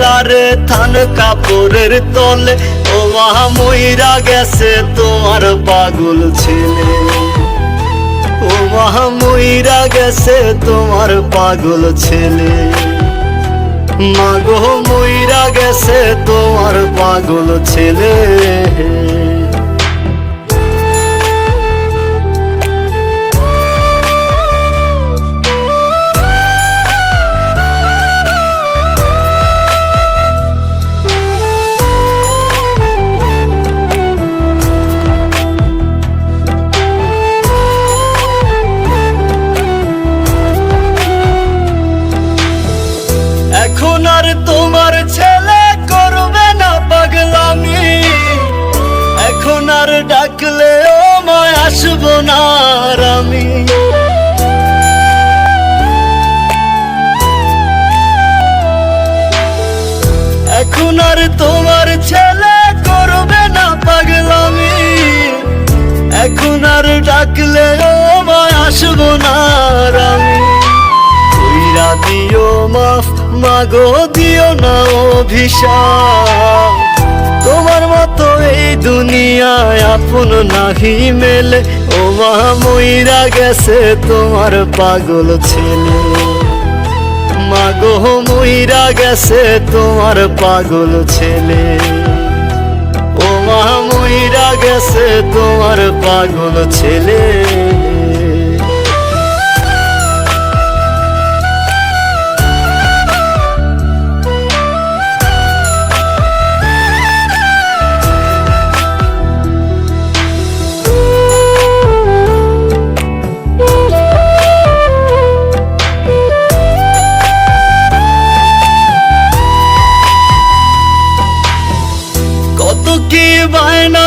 তারে থান কাপড়ের তলে, ও মহা ময়রা গেছে তোমার পাগল ছেলে। ও মহা ময়রা গেছে তোমার পাগল ছেলে। মাগো ময়রা গেছে তোমার পাগল ছেলে। আর ডাকলে, ও মায় আসব না আমি। এখন আর তোমার ছেলে করবে না পাগলামি। এখন আর ডাকলে, ও মায় আসব না আমি। দিও মাফ, মাগো দিও না অভিশাপ। মতো এই দুনিয়ায় আপন নাহি মেলে। ও মা, মইরা গেছে তোমার পাগল ছেলে। মাগো, মইরা গেছে তোমার পাগল ছেলে। ও মা, মইরা গেছে তোমার পাগল ছেলে।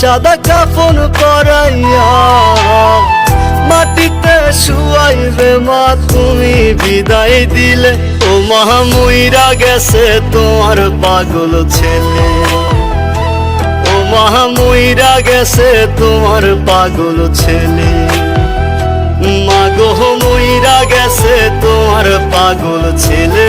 সাদা কাফন করাইয়া মাটিতে শুয়াইবে মা, তুমি বিদায় দিলে। ও মহামুইরা গেছে তোমার পাগল ছেলে। ও মহামুইরা গেছে তোমার পাগল ছেলে। মাগো মইরা গেছে তোমার পাগল ছেলে।